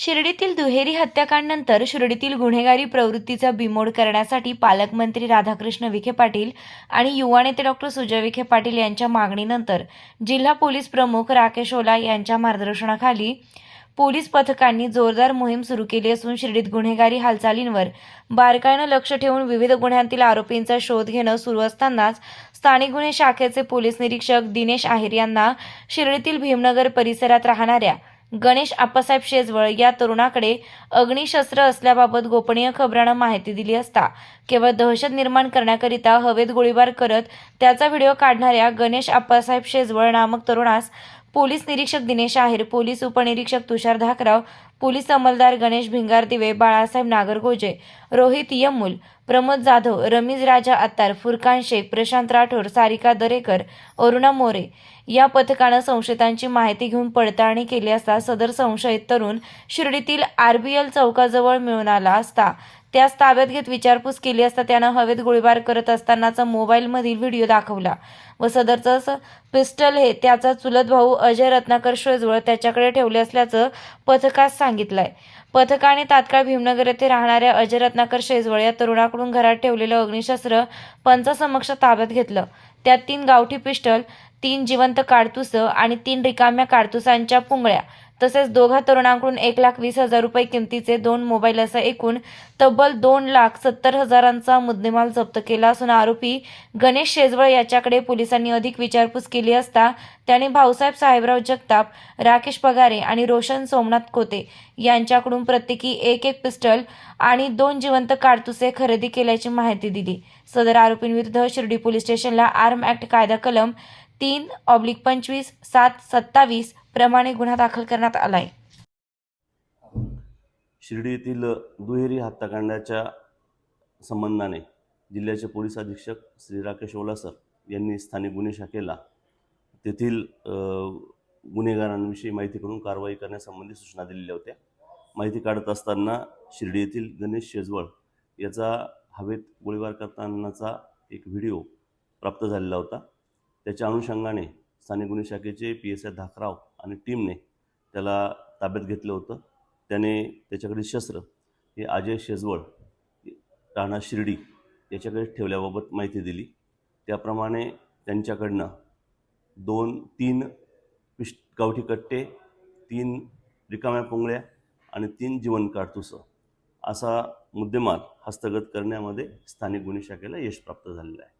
शिर्डीतील दुहेरी हत्याकांडनंतर शिर्डीतील गुन्हेगारी प्रवृत्तीचा बिमोड करण्यासाठी पालकमंत्री राधाकृष्ण विखे पाटील आणि युवा नेते डॉक्टर सुजय विखे पाटील यांच्या मागणीनंतर जिल्हा पोलीस प्रमुख राकेश ओला यांच्या मार्गदर्शनाखाली पोलीस पथकांनी जोरदार मोहीम सुरू केली असून शिर्डीत गुन्हेगारी हालचालींवर बारकाईनं लक्ष ठेवून विविध गुन्ह्यांतील आरोपींचा शोध घेणं सुरू असतानाच स्थानिक गुन्हे शाखेचे पोलीस निरीक्षक दिनेश आहेर यांना शिर्डीतील भीमनगर परिसरात राहणाऱ्या गणेश आप्पासाहेब शेजवळ या तरुणाकडे अग्निशस्त्र असल्याबाबत गोपनीय खबरानं माहिती दिली असता केवळ दहशत निर्माण करण्याकरिता हवेत गोळीबार करत त्याचा व्हिडिओ काढणाऱ्या गणेश आप्पासाहेब शेजवळ नामक तरुणास पोलीस निरीक्षक दिनेश आहेर पोलीस उपनिरीक्षक तुषार धाकराव पोलीस अंमलदार गणेश भिंगार दिवे बाळासाहेब नागरगोजे रोहित यमुल प्रमोद जाधव रमीज राजा अत्तार फुरकान शेख प्रशांत राठोड सारिका दरेकर अरुणा मोरे या पथकानं संशयितांची माहिती घेऊन पडताळणी केली असता सदर संशयित तरुण शिर्डीतील आरबीएल चौकाजवळ मिळून आला असता त्यास ताब्यात घेत विचारपूस केली असता त्यानं हवेत गोळीबार करत असतानाचा मोबाईलमधील व्हिडिओ दाखवला व सदरचं पिस्टल हे त्याचा चुलत भाऊ अजय रत्नाकर शेजवळ त्याच्याकडे ठेवले असल्याचं पथकास सांगितलंय. पथकाने तात्काळ भीमनगर येथे राहणाऱ्या अजय रत्नाकर शेजवळ या तरुणाकडून घरात ठेवलेलं अग्निशस्त्र पंचासमक्ष ताब्यात घेतलं. त्यात तीन गावठी पिस्टल तीन जिवंत काडतुसं आणि तीन रिकाम्या काडतुसांच्या पुंगळ्या तसेच दोघा तरुणांकडून एक लाख वीस हजार रुपये किमतीचे दोन मोबाईल असं एकूण तब्बल दोन लाख सत्तर हजारांचा मुद्देमाल जप्त केला असून आरोपी गणेश शेजवळ याच्याकडे पोलिसांनी अधिक विचारपूस केली असता त्याने भाऊसाहेब साहेबराव जगताप राकेश पगारे आणि रोशन सोमनाथ कोते यांच्याकडून प्रत्येकी एक एक पिस्टल आणि दोन जिवंत काडतुसे खरेदी केल्याची माहिती दिली. सदर आरोपींविरुद्ध शिर्डी पोलीस स्टेशनला आर्म ॲक्ट कायदा कलम तीन ऑब्लिक पंचवीस सात सत्तावीस प्रमाणे गुन्हा दाखल करण्यात आलाय. शिर्डी येथील दुहेरी हत्याकांडाच्या संबंधाने जिल्ह्याचे पोलीस अधीक्षक श्री राकेश ओलासर यांनी स्थानिक गुन्हे शाखेला तेथील गुन्हेगारांविषयी माहिती करून कारवाई करण्यासंबंधी सूचना दिलेल्या होत्या. माहिती काढत असताना शिर्डी येथील गणेश शेजवळ याचा हवेत गोळीबार करतानाचा एक व्हिडिओ प्राप्त झालेला होता. त्याच्या अनुषंगाने स्थानिक गुन्हे शाखेचे पी एस आय धाकराव आणि टीमने त्याला ताब्यात घेतलं होतं. त्याने त्याच्याकडे शस्त्र हे अजय शेजवळ राणा शिर्डी याच्याकडे ठेवल्याबाबत माहिती दिली. त्याप्रमाणे त्यांच्याकडनं दोन तीन पिश गावठी कट्टे तीन रिकाम्या पुंगळ्या आणि तीन जीवन काडतुसं असा मुद्देमाल हस्तगत करण्यामध्ये स्थानिक गुन्हे शाखेला यश प्राप्त झालेलं आहे.